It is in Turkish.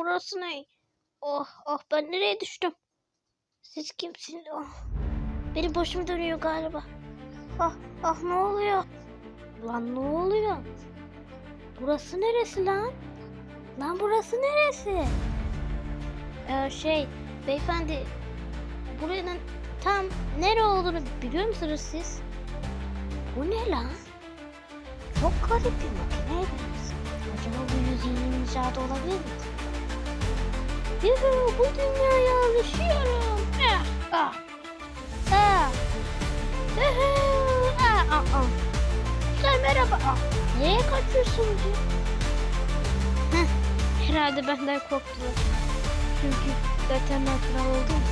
burası ne? Oh oh ben nereye düştüm? Siz kimsiniz? Oh. Benim başım dönüyor galiba. Ah ah ne oluyor? Lan ne oluyor? Burası neresi lan? Lan burası neresi? Ee, şey beyefendi buranın tam nere olduğunu biliyor musunuz siz? Bu ne lan? Çok garip bir makineye. Acaba bu yüzeyin inşaatı olabilir mi? Yuhu bu dünyaya alışıyorum. Ah, ah. Ah. Yuhu, ah, ah, ah. Sen merhaba. Ah, Nereye kaçıyorsunuz ya? Heh, herhalde benden korktular. Çünkü veteriner kral olduğum